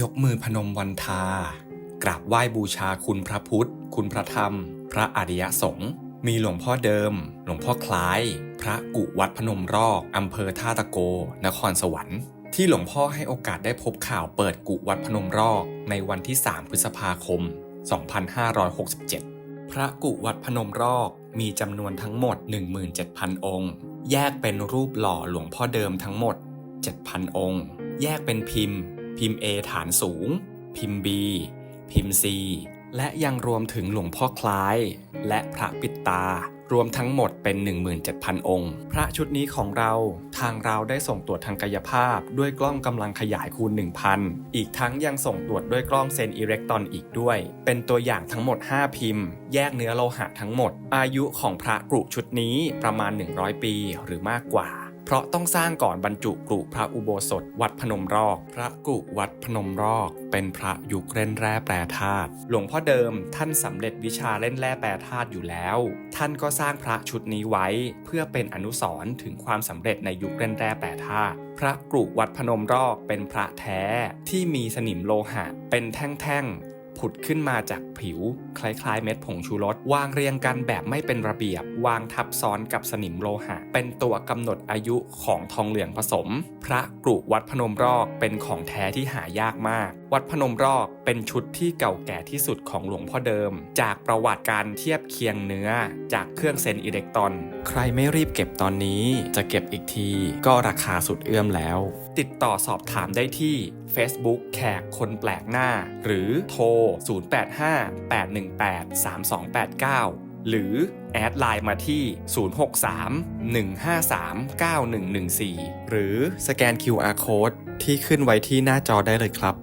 ยกมือพนมวันทากราบไหว้บูชาคุณพระพุทธ คุณพระธรรม พระอริยสงฆ์มีหลวงพ่อเดิม หลวงพ่อคล้าย พระกุวัดพนมรอกอำเภอท่าตะโก นครสวรรค์ที่หลวงพ่อให้โอกาสได้พบข่าวเปิดกุวัดพนมรอกในวันที่ 3 พฤษภาคม 2567 พระกุวัดพนมรอกมีจำนวนทั้งหมด 17,000 องค์ แยกเป็นรูปหล่อหลวงพ่อเดิมทั้งหมด 7,000 องค์ แยกเป็นพิมพ์ พิมพ์ A ฐานสูง พิมพ์ B พิมพ์ C และยังรวมถึงหลวงพ่อคล้าย และพระปิดตารวมทั้งหมดเป็น 17,000 องค์ พระชุดนี้ของเรา ทางเราได้ส่งตรวจทางกายภาพ ด้วยกล้องกำลังขยายคูณ 1,000 อีกทั้งยังส่งตรวจด้วยกล้องเซนอิเล็กตรอนอีกด้วย เป็นตัวอย่างทั้งหมด 5 พิมพ์ แยกเนื้อโลหะทั้งหมด อายุของพระกรุชุดนี้ประมาณ 100 ปีหรือมากกว่า เพราะต้องสร้างก่อนบรรจุกรุพระอุโบสถ วัดพนมรอก พระกรุวัดพนมรอก เป็นพระยุคเล่นแร่แปรธาตุหลวงพ่อเดิมท่านสำเร็จวิชาเล่นแร่แปรธาตุอยู่แล้ว ท่านก็สร้างพระชุดนี้ไว้ เพื่อเป็นอนุสรณ์ถึงความสำเร็จในยุคเล่นแร่แปรธาตุพระกรุวัดพนมรอกเป็นพระแท้ที่มีสนิมโลหะ เป็นแท่งๆ ผุดขึ้นมาจากผิว คล้ายๆ เม็ดผงชูรส วางเรียงกันแบบไม่เป็นระเบียบ วางทับซ้อนกับสนิมโลหะ เป็นตัวกำหนดอายุของทองเหลืองผสม พระกรุวัดพนมรอกเป็นของแท้ที่หายากมากวัดพนมรอกเป็นชุดที่เก่าแก่ที่สุดของหลวงพ่อเดิม จากประวัติการเทียบเคียงเนื้อจากเครื่องเซนอิเล็กตรอน ใครไม่รีบเก็บตอนนี้ จะเก็บอีกทีก็ราคาสุดเอื้อมแล้ว ติดต่อสอบถามได้ที่ Facebook แขกคนแปลกหน้า หรือโทร 085-818-3289 หรือแอดไลน์มาที่ 063-153-9114 หรือสแกน QR Code ที่ขึ้นไว้ที่หน้าจอได้เลยครับ